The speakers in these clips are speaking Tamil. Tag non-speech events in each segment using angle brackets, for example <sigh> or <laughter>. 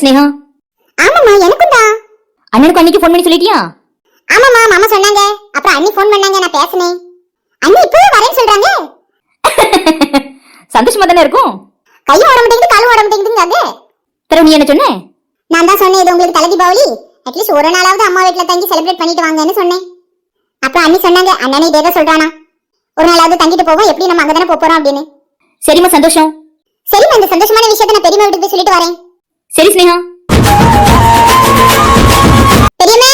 ஸ்னேகா? ஆமாம்மா எனக்கும் தான் அண்ணனுக்கு அன்னைக்கு ஃபோன் பண்ணி சொல்லிட்டியா? ஆமாம்மா மாமா சொன்னாங்க. அப்புறம் அண்ணி ஃபோன் பண்ணாங்க நான் பேசினேன். அண்ணி இப்பவே வரேன்னு சொல்றாங்க. <laughs> சந்தோஷமா தானே இருக்கும்? கையும் ஓட மாட்டேங்குது காலும் ஓட மாட்டேங்குதுங்க பிறகு நீ என்ன சொன்ன? நான் தான் சொன்னேன் இது உங்களுக்கு தலை தீபாவளி அட்லீஸ்ட் ஒரு நாளாவது அம்மா வீட்ல தங்கி செலிப்ரேட் பண்ணிட்டு வாங்கன்னு சொன்னேன். அப்புறம் அண்ணி சொன்னாங்க அண்ணனே இதே தான் சொல்றானா. ஒரு நாளாவது தங்கிட்டு போவோம் எப்படி நம்ம அங்கதானே போறோம் அப்படின்னு. சரிம்மா சந்தோஷம். சரிம்மா இந்த சந்தோஷமான விஷயத்தை நான் பெரியம்மா வீட்டுக்கு போய் சொல்லிட்டு வரேன். சரி ஸ்னேகா. பெரியம்மா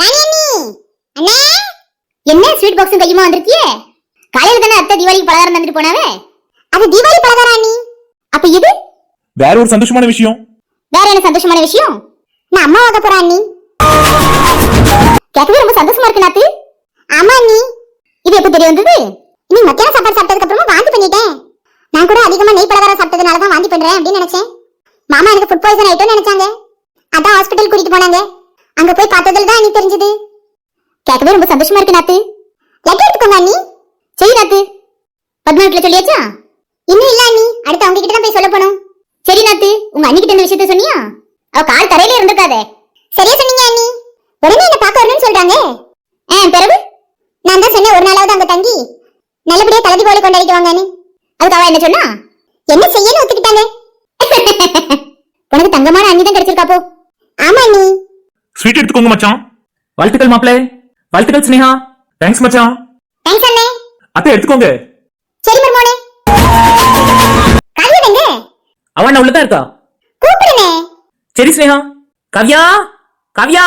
ராணி அண்ணி. அண்ணே என்ன ஸ்வீட் பாக்ஸ் கையுமா வந்திருக்கியே? காலையில தானே அத்தை தீபாவளிக்கு பலகாரம் தந்துட்டு போனாவே? அது தீபாவளி பலகாரம் அண்ணி அப்ப இது வேற ஒரு சந்தோஷமான விஷயம். வேற என்ன சந்தோஷமான விஷயம்? நான் அம்மா வாங்க போறேன் அண்ணி கேட்கவே ரொம்ப சந்தோஷமா இருக்கு நாத்து. ஆமா அண்ணி. இது எப்ப தெரிய வந்தது? இன்னைக்கு மத்தியான சாப்பாடு சாப்பிட்டதுக்கு அப்புறமா வாந்தி பண்ணிட்டேன். நான் கூட அதிகமா நெய் பலகாரம் சாப்பிட்டதுனால தான் வாந்தி பண்றேன் அப்படின்னு நினைச்சேன். மாமா எனக்கு ஃபுட் பாய்சன் ஆயிட்டோம்னு நினைச்சாங்க. அதான் ஹாஸ்பிட்டல் கூட்டிட்டு போனாங்க. அங்க போய் பார்த்ததுல தான் அண்ணி தெரிஞ்சது. கேட்கவே ரொம்ப சந்தோஷமா இருக்கு நாத்து. லெட்டர் எடுத்துக்கோங்க அண்ணி. சரி நாத்து. பத்மா சொல்லியாச்சா? இன்னும் இல்ல அண்ணி. அடுத்து அவங்க கிட்ட தான் போய் சொல்ல போனோம். சரி நாத்து. உங்க அண்ணி கிட்ட இந்த விஷயத்த சொன்னியா? அவ கால் தரையில இருந்திருக்காதே. சரியா சொன்னீங்க அண்ணி. உடனே என்ன பார்க்க வரணும்னு சொல்றாங்க? ஆ பிறகு? நான் தான் சொன்னேன் ஒரு நாளாவது அங்க தங்கி. நல்லபடியா தலதி போல கொண்டாடிட்டு அண்ணி. அதுக்கு அவ என்ன சொன்னா? என்ன செய்யணும் தங்கமான அண்ணி தான் கிடைச்சிருக்கா போ. ஆமா அண்ணி. ஸ்வீட் எடுத்துக்கோங்க மச்சான். வாழ்த்துக்கள் மாப்ளே வாழ்த்துக்கள் ஸ்னேகா தேங்க்ஸ் மச்சான். தேங்க்ஸ் அண்ணே. அத்தை எடுத்துக்கோங்க. சரி மர்மோனே. காவியா எங்க அவன் உள்ளதான் இருக்கா? கூப்பிடுனே. சரி ஸ்னேகா கவ்யா? கவ்யா?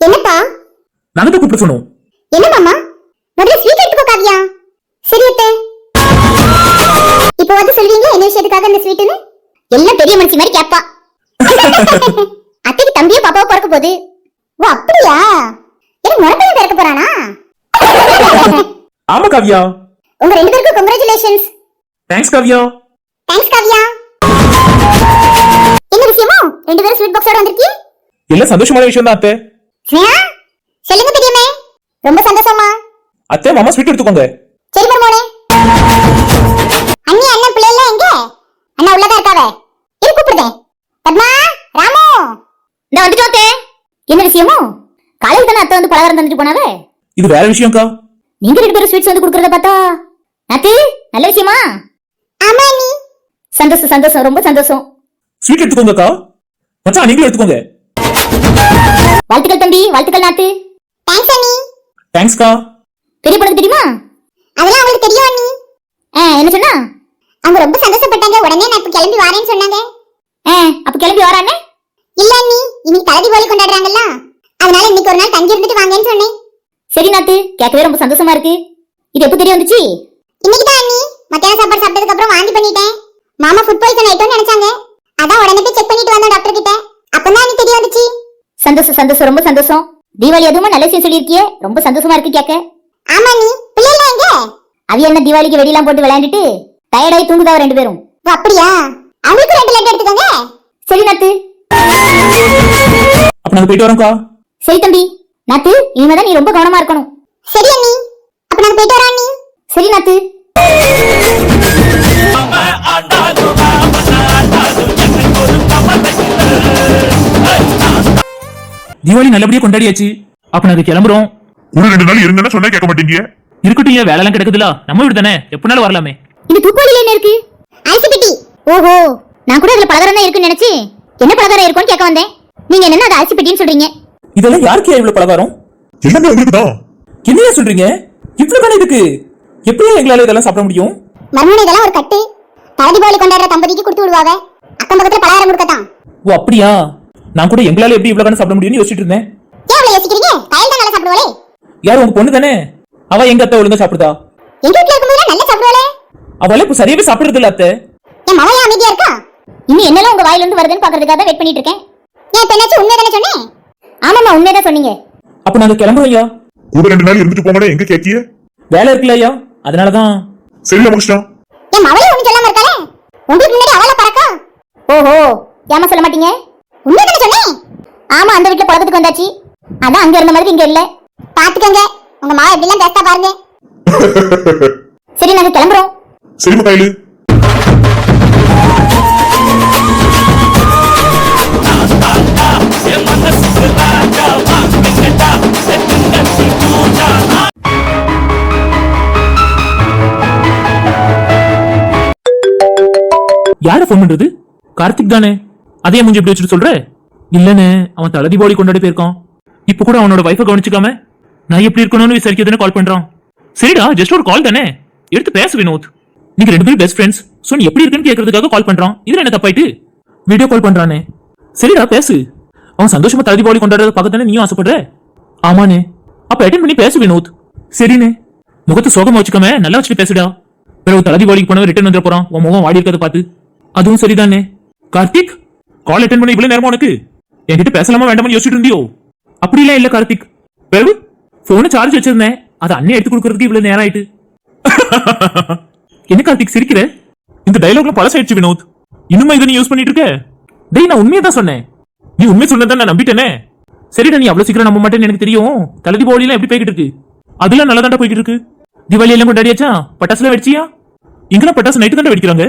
என்னப்பா? நாங்க தான் கூப்பிட சொன்னோம். என்ன மாமா? முதல்ல ஸ்வீட் எடுத்துக்கோ காவியா. சரி அத்தை. இப்போ வந்து சொல்வீங்களா என்ன விஷயத்துக்காக இந்த ஸ்வீட்னு எல்லாம் பெரிய மனுஷி மாதிரி கேப்பா <laughs> அத்தைக்கு தம்பியே பாப்பாவை பிறக்க போகுது. ஓ அப்படியா? என்ன முறப்பையும் பிறக்க போறானா? ஆமா கவ்யா. உங்க ரெண்டு பேருக்கும் congratulations thanks Kavya. Thanks Kavya. என்ன விஷயமோ? ரெண்டு பேரும் ஸ்வீட் பாக்ஸோட வந்திருக்கீங்க எல்லாம் சந்தோஷமான விஷயம் தான் அத்தை சொல்லுங்க பெரியம்மே. ரொம்ப சந்தோஷமா அத்தை மாமா ஸ்வீட் எடுத்துக்கோங்க. வந்து பலகாரம் தந்துட்டு போனாவே? இது வேற விஷயம்க்கா. நீங்க ரெண்டு பேரும் ஸ்வீட்ஸ் வந்து கொடுக்கறத பார்த்தா? நாத்து நல்ல விஷயமா? ஆமா சந்தோஷம் சந்தோஷம் ரொம்ப சந்தோஷம். ஸ்வீட் எடுத்துக்கோங்கக்கா. மச்சான் நீங்களும் எடுத்துக்கோங்க. வாழ்த்துக்கள் தம்பி வாழ்த்துக்கள் நாத்து. தேங்க்ஸ் அண்ணி. தேங்க்ஸ்க்கா பெரிய பொண்ணுக்கு தெரியுமா? அதெல்லாம் அவங்களுக்கு தெரியும் அண்ணி. ஆ என்ன சொன்னா? அவங்க ரொம்ப சந்தோஷப்பட்டாங்க. உடனே நான் இப்ப கிளம்பி வரேன்னு சொன்னாங்க. ஆ அப்ப கிளம்பி வரானே? இல்ல அண்ணி. இன்னைக்கு தலை தீபாவளி கொண்டாடுறாங்கல்ல. அதனால இன்னைக்கு ஒரு நாள் தங்கி இருந்துட்டு வாங்கன்னு சொன்னேன். சரி நாத்து கேட்கவே ரொம்ப சந்தோஷமா இருக்கு. இது எப்போ தெரிய வந்துச்சு? இன்னைக்கு தான் அண்ணி. மத்தியான சாப்பாடு சாப்பிட்டதுக்கு அப்புறம் வாந்தி பண்ணிட்டேன். மாமா ஃபுட் பாய்சன் ஆயிட்டோம்னு நினைச்சாங்க. அதான் உடனே போய் செக் பண்ணிட்டு வந்தோம் டாக்டர் கிட்ட. அப்பதான் அண்ணி தெரிய வந்துச்சு. சந்தோஷம் சந்தோஷம் ரொம்ப சந்தோஷம். தீபாவளி அதுவும் நல்ல விஷயம் சொல்லியிருக்கியே. ரொம்ப சந்தோஷமா இருக்கு கேட்க. ஆமா அண்ணி. பிள்ளைலாம் எங்க? அது என்ன தீபாவளிக்கு வெடிலாம் போட்டு விளையாண்டுட்டு டயர்டாகி தூங்குதாவ ரெண்டு பேரும்? ஓ, அப்படியா? அவங்களுக்கு ரெண்டு லட்டு எடுத்துக்கோங்க. சரி நாத்து. அப்ப நாங்க போயிட்டு வரோம்க்கா. சரி தம்பி நாத்து இனிமேதான் நீ ரொம்ப கவனமா இருக்கணும். சரி அண்ணி. அப்ப நாங்க போயிட்டு வரோம் அண்ணி. சரி நாத்து. தீபாவளி நல்லபடியா கொண்டாடியாச்சு. அப்ப நாங்க கிளம்புறோம். ஒரு ரெண்டு நாள் இருங்கன்னா சொன்னா கேட்க மாட்டீங்க. இருக்கட்டும் ஏன் வேலைலாம் கிடக்குதுல? நம்ம வீடு தானே? எப்பனாலும் வரலாமே. இந்த தூக்குவாளியில என்ன இருக்கு? அரிசி பெட்டி. ஓஹோ நான் கூட அதுல பலகாரம் தான் இருக்குன்னு நினைச்சு என்ன பலகாரம் இருக்கும்னு கேட்க வந்தேன். நீங்க என்ன அது அரிசி பெட்டின்னு சொல்றீங்க. இதெல்லாம் யாருக்கு இவ்வளவு பலகாரம்? எல்லாமே உங்களுக்கு தான் என்னையா சொல்றீங்க? இவ்வளவு தானே இருக்கு எப்படியா எங்களால இதெல்லாம் சாப்பிட முடியும்? மறுமணி இதெல்லாம் ஒரு கட்டு. தலை தீபாவளி கொண்டாடுற தம்பதிக்கு கொடுத்து விடுவாங்க. அக்கம் பக்கத்துல பலகாரம் கொடுக்கத்தான். ஓ அப்படியா? நான் கூட எங்களால எப்படி இவ்வளவு சாப்பிட முடியும்னு யோசிச்சுட்டு இருந்தேன். ஏன் அவ்வளவு யோசிக்கிறீங்க? கையில் தான் நல்லா சாப்பிடுவாளே. யார் உங்க பொண்ணு தானே? அவ எங்க அத்தை ஒழுங்கா சாப்பிடுதா? எங்க வீட்டுல இருக்கும்போது நல்லா சாப்பிடுவாளே. அவளே இப்ப சரியாவே சாப்பிடுறது இல்ல அத்தை. என் மவன் அமைதியா இருக்கா? இன்னும் என்னெல்லாம் உங்க வாயில இருந்து வருதுன்னு பாக்குறதுக்காக தான் வெயிட் பண்ணிட்டு இருக்கேன். ஏன் பெண்ணாச்சும் உண்மை தானே சொன்னேன்? ஆமாமா உண்மையதான் சொன்னீங்க. அப்ப நாங்க கிளம்புறோம் ஐயா ஒரு ரெண்டு நாள் இருந்துட்டு போங்கன்னு எங்க கேக்கிய வேலை இருக்குல்ல ஐயா? அதனாலதான் சரியா முடிச்சிட்டான் என் மவளே ஒண்ணு சொல்லாம இருக்காளே? உங்களுக்கு முன்னாடி அவளை பறக்கா? ஓஹோ ஏமா சொல்ல மாட்டீங்க? உண்மை தானே சொன்னேன். ஆமா அந்த வீட்டுல பழக்கத்துக்கு வந்தாச்சு. அதான் அங்க இருந்த மாதிரி இங்க இல்ல. பாத்துக்கங்க உங்க மாவ எப்படிலாம் பேசா பாருங்க. <laughs> சரி நாங்க கிளம்புறோம். சரிம்மா கையில. யார ஃபோன் பண்றது? கார்த்திக் தானே. அதே மூஞ்சி எப்படி வச்சுட்டு சொல்ற? இல்லனே அவன் தலை தீபாவளி கொண்டாடி போயிருக்கான். இப்ப கூட அவனோட வைஃபை கவனிச்சுக்காம நான் எப்படி இருக்கணும்னு விசாரிக்க கால் பண்றான். சரிடா ஜஸ்ட் ஒரு கால் தானே. எடுத்து பேசு வினோத். நீங்க ரெண்டு பேரும் பெஸ்ட் ஃப்ரெண்ட்ஸ் சோ நீ எப்படி இருக்குன்னு கேக்குறதுக்காக கால் பண்றான். இதுல என்ன தப்பாயிட்டு? Video call பண்றானே. சரிடா பேசு. அவன் சந்தோஷமா தலை தீபாவளி கொண்டாடுறத பார்க்க தானே நீயும் ஆசைப்படுற? ஆமாண்ணே. அப்ப அட்டன் பண்ணி பேசு வினோத். சரிண்ணே. முகத்தை சோகமா வச்சுக்காம நல்லா வச்சுட்டு பேசுடா. பிறகு தலை தீபாவளிக்கு போனவன் ரிட்டர்ன் வந்துட போறான். உன் முகம் வாடி இருக்கிறத பார்த்து. அதுவும் சரிதானே? கார்த்திக் கால் அட்டன் பண்ணி இவ்வளவு நேரமா உனக்கு? என்கிட்ட பேசலாமா வேண்டாமனு யோசிச்சுட்டு இருந்தியோ? அப்படிலாம் இல்ல கார்த்திக். பிறகு போனை சார்ஜ் வச்சிருந்தேன். அதை அண்ணே எடுத்து கொடுக்கறதுக்கு இவ்வளவு நேரம் ஆயிட்டு. என்ன கார்த்திக் சிரிக்கிற? இந்த டைலாக்ல பழசாயிடுச்சு வினோத். இன்னுமா இதை நீ யூஸ் பண்ணிட்டு இருக்க? டேய் நான் உண்மையை தான் சொன்னேன். நீ உண்மை சொன்னதை நான் நம்பிட்டேனே. சரிடா நீ அவ்வளவு சீக்கிரம் நம்ப மாட்டேன்னு எனக்கு தெரியும். தலை தீபாவளி எல்லாம் எப்படி போய்கிட்டு இருக்கு? அதெல்லாம் நல்லா தாண்டா போய்கிட்டு இருக்கு. தீபாவளி எல்லாம் கொண்டாடியாச்சா? பட்டாசுலாம் வெடிச்சியா? இங்கெல்லாம் பட்டாசு நைட்டு தாண்டா வெடிக்கிறாங்க.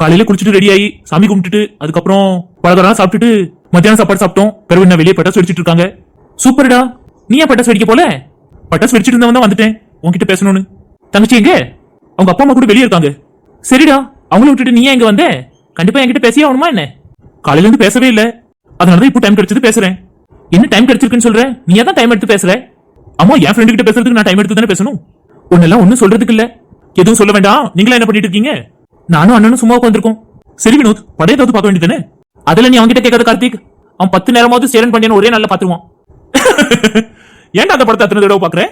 காலையில குளிச்சுட்டு ரெடி ஆகி சாமி கும்பிட்டுட்டு அதுக்கப்புறம் பலகாரம் சாப்பிட்டுட்டு மத்தியானம் சாப்பாடு சாப்பிட்டோம். பிறகு என்ன வெளியே பட்டாசு வெடிச்சிட்டு இருக்காங்க. சூப்பர்டா. நீ ஏன் பட்டாசு வெடிக்க போல? பட்டாசு வெடிச்சிட்டு இருந்தவன் தான் வந்துட்டேன். உன்கிட்ட பேசணும்னு. தங்கச்சி எங்க? அவங்க அப்பா அம்மா கூட வெளியே இருக்காங்க. சரிடா. அவங்கள விட்டுட்டு நீ ஏன் இங்க வந்த? கண்டிப்பா என்கிட்ட பேசியே ஆகணுமா என்ன? காலையில இருந்து பேசவே இல்ல. அதனாலதான் இப்போ டைம் கிடைச்சது பேசுறேன். என்ன டைம் கிடைச்சிருக்குன்னு சொல்ற? நீ தான் டைம் எடுத்து பேசுற? அம்மா என் ஃப்ரெண்டு கிட்ட பேசுறதுக்கு நான் டைம் எடுத்து தானே பேசணும்? ஒன்னெல்லாம் ஒன்னும் சொல்றதுக்கு இல்ல. எதுவும் சொல்ல வேண்டாம். நீங்களா என்ன பண்ணிட்டு இருக்கீங்க? நானும் அண்ணனும் சும்மா உட்காந்துருக்கோம் சரி வினோத் படைய ஏதாவது பார்க்க வேண்டியதானே அதுல நீ அவன்கிட்ட கேட்காத கார்த்திக். அவன் பத்து நேரமாவது சேரன் பண்ணியன் ஒரே நல்லா பாத்துருவான் <laughs> ஏன்டா அந்த படத்தை அத்தனை தடவை பாக்குறேன்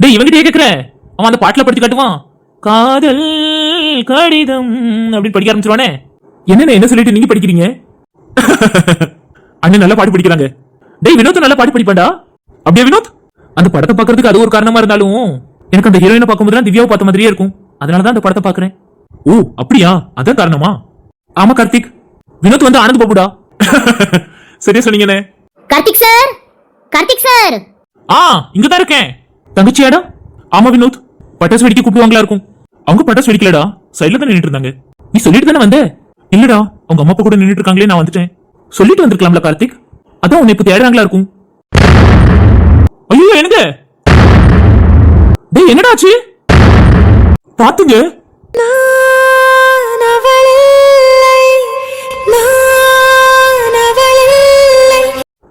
டேய் இவங்கிட்டே கேட்கிறேன் அவன் அந்த பாட்டுல படிச்சு காட்டுவான். காதல் கடிதம் அப்படின்னு படிக்க ஆரம்பிச்சிருவானே. என்னென்ன என்ன சொல்லிட்டு நீங்க படிக்கிறீங்க? <laughs> அண்ணன் நல்லா பாட்டு படிக்கிறாங்க. டேய் வினோத் நல்லா பாட்டு படிப்பாண்டா அப்படியே வினோத்? அந்த படத்தை பார்க்கறதுக்கு அது ஒரு காரணமா இருந்தாலும் எனக்கு அந்த ஹீரோயினை பார்க்கும்போது தான் திவ்யாவை பார்த்த மாதிரியே இருக்கும். அதனால தான் அந்த படத்தை பாக்குறேன் ஓ அப்படியா? அதான் காரணமா? ஆமா கார்த்திக். வினோத் வந்து ஆனந்த் பாபுடா? <laughs> சரியா சொன்னீங்கண்ணே. கார்த்திக் சார்! கார்த்திக் சார்! ஆ இங்க தான் இருக்கேன் தங்கச்சியாடா ஆமா வினோத். பட்டாசு வெடிக்க கூப்பிடுவாங்களா இருக்கும். அவங்க பட்டாசு வெடிக்கலடா. சைடுல தான் நின்னுட்டு இருந்தாங்க. நீ சொல்லிட்டு தானே வந்த? இல்லடா அவங்க அம்மா அப்பா கூட நின்னுட்டு இருக்காங்களே நான் வந்துட்டேன். சொல்லிட்டு வந்திருக்கலாம்ல கார்த்திக். அதான் உன்னை இப்ப தேடுறாங்களா இருக்கும். ஐயோ எனக்கு டேய் என்னடா ஆச்சு? பாத்துங்க.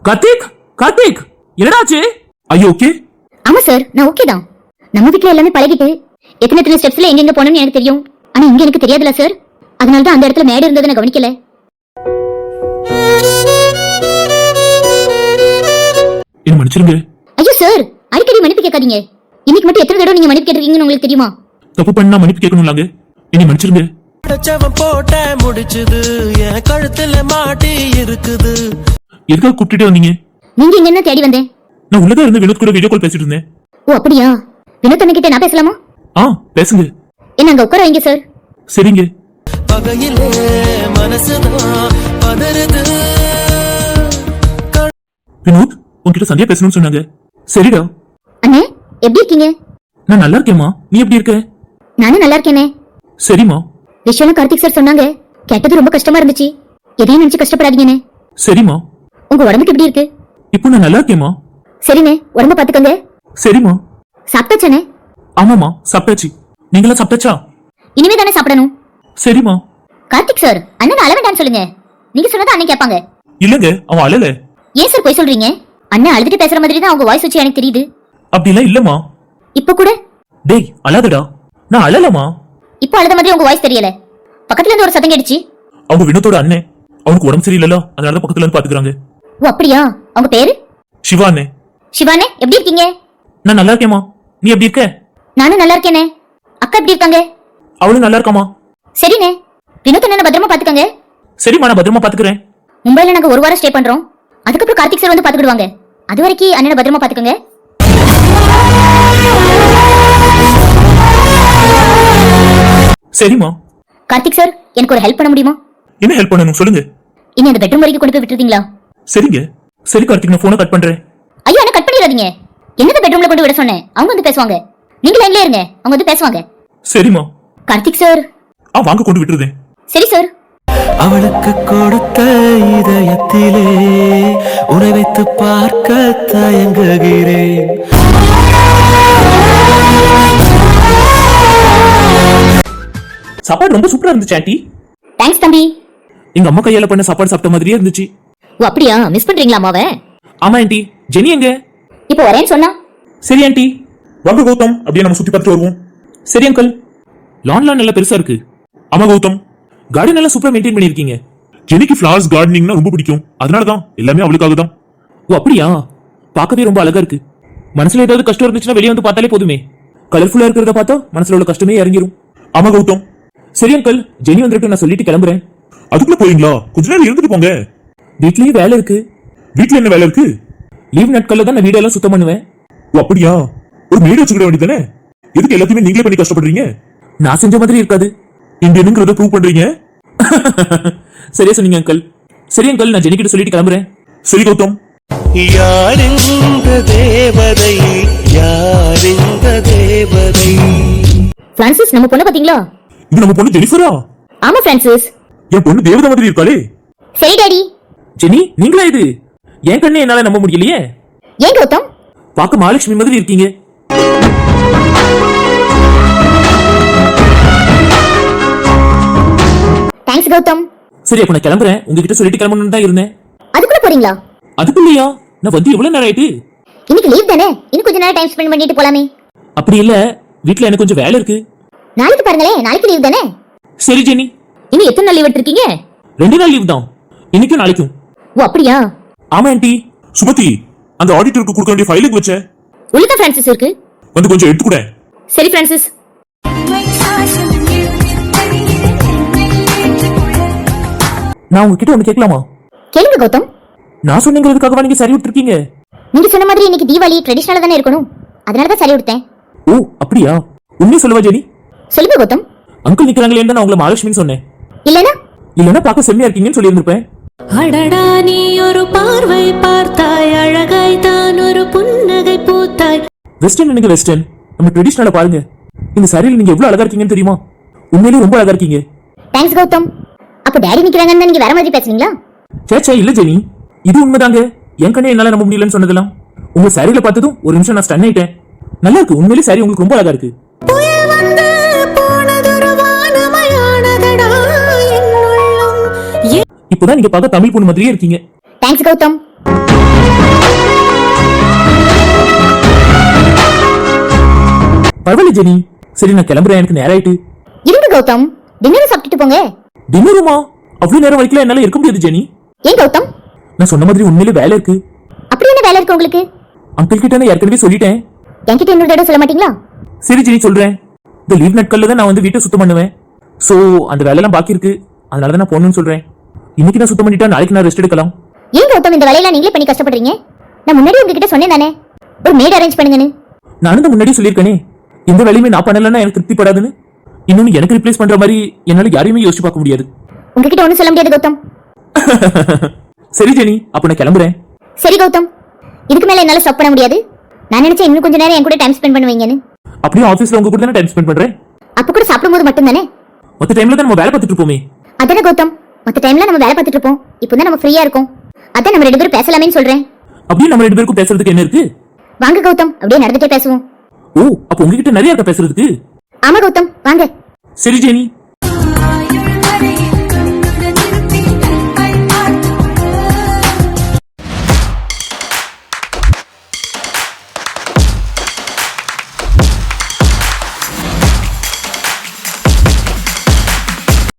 கார்த்திக் கார்த்திக் என்னடா ஆச்சு ஐயோ ஓகே. ஆமா சார் நான் ஓகே தான். நம்ம வீட்ல எல்லாமே பழகிட்டு எத்தனை எத்தனை ஸ்டெப்ஸ்ல எங்க எங்க போகணும்னு எனக்கு தெரியும். ஆனா இங்க எனக்கு தெரியாதுல சார் அதனால தான் அந்த இடத்துல மேடு இருந்ததை நான் கவனிக்கல. என்ன மன்னிச்சிருங்க. ஐயோ சார் அடிக்கடி மன்னிப்பு கேட்காதீங்க. இன்னைக்கு மட்டும் எத்தனை தடவை நீங்க மன்னிப்பு கேட்டிருக்கீங்கன்னு உங்களுக்கு தெரியுமா? தப்பு பண்ணா மன்னிப்பு கேட்கணும்லாங்க. என்னை மன்னிச்சிருங்க. அடைச்சவன் போட்ட முடிச்சுது. என் கழுத்துல மாட்டி இருக்குது. எதுக்காக கூப்பிட்டுட்டே வந்தீங்க? நீங்க இங்க என்ன தேடி வந்தேன்? நான் உள்ளதா இருந்து வினோத் கூட வீடியோ கால் பேசிட்டு இருந்தேன். ஓ அப்படியா? வினோத் அண்ணன் நான் பேசலாமா? ஆ பேசுங்க. என்ன அங்க உட்கார வைங்க சார். சரிங்க. பகையிலே மனசுதான் பதறுது. வினோத் உன்கிட்ட சந்தியா பேசணும்னு சொன்னாங்க. சரிடா. அண்ணே எப்படி இருக்கீங்க? நான் நல்லா இருக்கேம்மா. நீ எப்படி இருக்க? நானும் நல்லா இருக்கேனே. சரிம்மா. விஷயம் கார்த்திக் சார் சொன்னாங்க. கேட்டது ரொம்ப கஷ்டமா இருந்துச்சு. எதையும் நினைச்சு கஷ்டப்படாதீங்கண்ணே சரிம்மா. உங்க உடம்புக்கு எப்படி இருக்கு? இப்போ நான் நல்லா இருக்கேம்மா. சரிண்ணே உடம்ப பாத்துக்கோங்க சரிம்மா. சாப்பிட்டாச்சானே ஆமாம்மா சாப்பிட்டாச்சு. நீங்களா சாப்பிட்டாச்சா? இனிமே தானே சாப்பிடணும். சரிம்மா. கார்த்திக் சார் அண்ணன் அழ வேண்டாம்னு சொல்லுங்க. நீங்க சொன்னதை அண்ணன் கேட்பாங்க. இல்லங்க அவன் அழல. ஏன் சார் போய் சொல்றீங்க? அண்ணன் அழுதுட்டு பேசுற மாதிரி தான் அவங்க வாய்ஸ் வச்சு எனக்கு தெரியுது. அப்படிலாம் இல்லம்மா. இப்ப கூட? டேய் அழாதடா. நான் அழலம்மா. இப்ப அழுத மாதிரி உங்க வாய்ஸ் தெரியல. பக்கத்துல இருந்து ஒரு சத்தம் கேட்டுச்சு. அவங்க வினோத்தோட அண்ணன் அவனுக்கு உடம்பு சரியில்லைல்ல அதனால தான் பக்கத்துல இருந்து பாத்துக்கிறாங்க. ஓ அப்படியா? அவங்க பேரு? சிவா அண்ணே. எப்படி இருக்கீங்க? நான் நல்லா இருக்கேம்மா. நீ எப்படி இருக்க? நானும் நல்லா இருக்கேனே. அக்கா எப்படி இருக்காங்க? அவளும் நல்லா இருக்காமா சரிண்ணே. வினோத் அண்ணனை பத்திரமா பாத்துக்கோங்க. சரிம்மா நான் பத்திரமா பாத்துக்கிறேன். மும்பைல நாங்க ஒரு வாரம் ஸ்டே பண்றோம். அதுக்கப்புறம் கார்த்திக் சார் வந்து பாத்துக்கிடுவாங்க. அது வரைக்கும் அண்ணனை பத்திரமா பாத்துக்கோங்க. சரிம்மா. கார்த்திக் சார் எனக்கு ஒரு ஹெல்ப் பண்ண முடியுமா? என்ன ஹெல்ப் பண்ணணும் சொல்லுங்க. இனி அந்த பெட்ரூம் வரைக்கும் கொண்டு போய் விட்டுருந்தீங்களா சரிங்க. சரி கார்த்திக் நான் போனை கட் பண்றேன். ஐயோ என்ன கட் பண்ணிடாதீங்க. என்னது பெட்ரூம்ல கொண்டு விட சொன்னேன்? அவங்க வந்து பேசுவாங்க. நீங்க லைன்ல இருங்க. அவங்க வந்து பேசுவாங்க. சரிம்மா. கார்த்திக் சார். ஆ வாங்க கொண்டு விட்டுருதேன். சரி சார். அவளுக்கு கொடுத்த இதயத்திலே வைத்து பார்க்க தயங்குகிறேன். சாப்பாடு ரொம்ப சூப்பரா இருந்துச்சு ஆண்டி. தேங்க்ஸ் தம்பி. எங்க அம்மா கையால பண்ண சாப்பாடு சாப்பிட்ட மாதிரியே இருந்துச்சு. ஓ அப்படியா? மிஸ் பண்றீங்களா அம்மாவை? ஆமா ஆண்டி. ஜெனி எங்க? இப்போ வரேன்னு சொன்னா? சரி ஆண்டி. வாங்க கௌதம். அப்படியே நம்ம சுத்தி பார்த்துட்டு வருவோம். சரி அங்கிள். லான்லாம் நல்லா பெருசா இருக்கு. ஆமா கௌதம். கார்டன் நல்லா சூப்பரா மெயின்டைன் பண்ணிருக்கீங்க ஜெனிக்கு ஃபிளவர்ஸ் கார்டனிங்னா ரொம்ப பிடிக்கும். அதனாலதான் எல்லாமே அவளுக்காக தான். ஓ அப்படியா? பார்க்கவே ரொம்ப அழகா இருக்கு. மனசுல ஏதாவது கஷ்டம் இருந்துச்சுன்னா வெளியே வந்து பார்த்தாலே போதுமே. கலர்ஃபுல்லா இருக்கிறத பார்த்தா மனசுல உள்ள கஷ்டமே இறங்கிரும். ஆமா கௌதம். சரி அங்கிள் ஜெனி வந்துட்டு நான் சொல்லிட்டு கிளம்புறேன். அதுக்குள்ள போறீங்களா? கொஞ்ச நேரம் இருந்துட்டு போங்க. வீட்லயும் வேலை இருக்கு. வீட்ல என்ன வேலை இருக்கு? லீவ் நாட்கள்ல தான் நான் வீடெல்லாம் சுத்தம் பண்ணுவேன். ஓ அப்படியா? ஒரு மேடு வச்சுக்கிட வேண்டியதானே எதுக்கு எல்லாத்தையுமே நீங்களே பண்ணி கஷ்டப்படுறீங்க? நான் செஞ்ச மாதிரி இருக்காது. இந்தியனுங்கிறத ப்ரூவ் பண்றீங்க? <laughs> சரியா சொன்னீங்க அங்கிள் சரி அங்கிள் நான் ஜெனி கிட்ட சொல்லிட்டு கிளம்புறேன். சரி கௌதம். யாரிந்த தேவதை? யாரிந்த தேவதை? பிரான்சிஸ் நம்ம பொண்ணு பாத்தீங்களா இது நம்ம பொண்ணு ஜெனிஃபரா? ஆமா பிரான்சிஸ் என் பொண்ணு தேவதை மாதிரி இருக்காளே. சரி டாடி. ஜெனி நீங்களா இது? என் கண்ணே என்னால நம்ப முடியலையே. ஏன் கௌதம்? பார்க்க மகாலட்சுமி மாதிரி இருக்கீங்க. தேங்க்ஸ் கௌதம். சரி அப்ப நான் கிளம்புறேன். உங்ககிட்ட சொல்லிட்டு கிளம்பணும்னு தான் இருந்தேன். அதுக்குள்ள போறீங்களா? அதுக்குள்ளயா? நான் வந்து எவ்வளவு நேரம் ஆயிட்டு. இன்னைக்கு லீவ் தானே? இன்னும் கொஞ்ச நேரம் டைம் ஸ்பெண்ட் பண்ணிட்டு போலாமே. அப்படி இல்ல. வீட்ல எனக்கு கொஞ்சம் வேலை இருக்கு. நாளைக்கு பாருங்களேன் நாளைக்கு லீவ் தானே? சரி ஜெனி. இன்னும் எத்தனை நாள் லீவ் எடுத்திருக்கீங்க? ரெண்டு நாள் லீவ் தான். இன்னைக்கும் நாளைக்கும். ஓ அப்படியா? ஆமா ஆண்டி. சுமதி அந்த ஆடிட்டருக்கு கொடுக்க வேண்டிய ஃபைலுக்கு வச்ச. உள்ளதான் பிரான்சிஸ் இருக்கு? வந்து கொஞ்சம் எடுத்துக்கூட சரி பிரான்சிஸ் நான் உங்ககிட்ட ஒண்ணு கேட்கலாமா? கேளுங்க கௌதம். நான் சொன்னீங்கிறதுக்காகவா நீங்க சரி விட்டுருக்கீங்க? நீங்க சொன்ன மாதிரி இன்னைக்கு தீபாவளி ட்ரெடிஷனலா தானே இருக்கணும். அதனால தான் சரி கொடுத்தேன் ஓ அப்படியா? உண்மையை சொல்லவா ஜெனி? சொல்லுங்க கௌதம். அங்கிள் நிக்கிறாங்களேன்னு நான் உங்களை மகாலட்சுமின்னு சொன்னேன். இல்லனா இல்லைன்னா பார்க்க செம்மையா இருக்கீங்கன்னு சொல்லியிருந்திருப்பேன். அடடா நீ ஒரு பார்வை பார்த்தாய் அழகாய் தான் ஒரு புன்னகை பூத்தாய். வெஸ்டர்ன் எனக்கு வெஸ்டர்ன் நம்ம ட்ரெடிஷனல பாருங்க. இந்த சாரியில் நீங்க எவ்வளவு அழகா இருக்கீங்கன்னு தெரியுமா? உண்மையிலேயே ரொம்ப அழகா இருக்கீங்க. தேங்க்ஸ் கௌதம். அப்ப டாடி நிக்கிறாங்கன்னு நீங்க வேற மாதிரி பேசுறீங்களா சேச்சா இல்ல ஜெனி. இது உண்மைதாங்க. என் கண்ணே என்னால நம்ப முடியலன்னு சொன்னதெல்லாம். உங்க சாரியில பார்த்ததும் ஒரு நிமிஷம் நான் ஸ்டன் ஆயிட்டேன். நல்லா இருக்கு. உண்மையிலேயே சாரி உங்களுக்கு ரொம்ப அழகா இருக்கு. இப்போதான் நீங்க பார்க்க தமிழ் பொண்ணு மாதிரியே இருக்கீங்க. தேங்க்ஸ் கௌதம். பரவாயில்ல ஜெனி. சரி நான் கிளம்புறேன். எனக்கு நேரம் ஆயிட்டு. இருங்க கௌதம். டின்னர் சாப்பிட்டுட்டு போங்க. டின்னருமா? அவ்வளவு நேரம் வரைக்கும் என்னால இருக்க முடியாது ஜெனி. ஏன் கௌதம்? நான் சொன்ன மாதிரி உண்மையிலே வேலை இருக்கு. அப்படி என்ன வேலை இருக்கு உங்களுக்கு? அங்கிள் கிட்ட நான் ஏற்கனவே சொல்லிட்டேன். என்கிட்ட இன்னொரு தடவை சொல்ல மாட்டீங்களா? சரி ஜெனி சொல்றேன். இந்த லீவ் நாட்கள்ல தான் நான் வந்து வீட்டை சுத்தம் பண்ணுவேன். சோ அந்த வேலையெல்லாம் பாக்கி இருக்கு. அதனால தான் நான் போகணும்னு சொல்றேன். இன்னைக்கு நான் சுத்தம் பண்ணிட்டா நாளைக்கு நான் ரெஸ்ட் எடுக்கலாம். ஏன் கௌதம் இந்த வேலையெல்லாம் நீங்களே பண்ணி கஷ்டப்படுறீங்க? நான் முன்னாடி உங்ககிட்ட சொன்னேன் தானே? ஒரு மேட் அரேஞ்ச் பண்ணுங்கன்னு. நானும் தான் முன்னாடி சொல்லியிருக்கேனே. எந்த வேலையுமே நான் பண்ணலன்னா எனக்கு திருப்திப்படாதுன்னு. இன்னொன்னு எனக்கு ரிப்ளேஸ் பண்ற மாதிரி என்னால யாரையுமே யோசிச்சு பார்க்க முடியாது. உங்ககிட்ட ஒண்ணும் சொல்ல முடியாது கௌதம். <laughs> சரி ஜெனி. அப்ப நான் கிளம்புறேன். சரி கௌதம். இதுக்கு மேல என்னால ஸ்டாப் பண்ண முடியாது. நான் நினைச்சேன் இன்னும் கொஞ்ச நேரம் என் கூட டைம் ஸ்பெண்ட் பண்ணுவீங்கன்னு. அப்படியே ஆபீஸ்ல உங்க கூட தானே டைம் ஸ்பெண்ட் பண்றேன்? அப்ப கூட சாப்பிடும்போது மட்டும் தானே மொத்த டைம்ல தான் நம்ம வேலை பார்த்துட்டு இருப்போமே. அதானே கௌதம்? மத்த டைம்ல நம்ம வேலை பார்த்துட்டு இருப்போம். இப்போ நம்ம ஃப்ரீயா இருக்கோம். அதான் நம்ம ரெண்டு பேரும் பேசலாமேன்னு சொல்றேன். அப்படியே நம்ம ரெண்டு பேருக்கும் பேசுறதுக்கு என்ன இருக்கு? வாங்க கௌதம் அப்படியே நடந்துட்டே பேசுவோம். ஓ அப்ப உங்ககிட்ட நிறைய இருக்கா பேசுறதுக்கு? ஆமா கௌதம் வாங்க. சரி ஜெனி.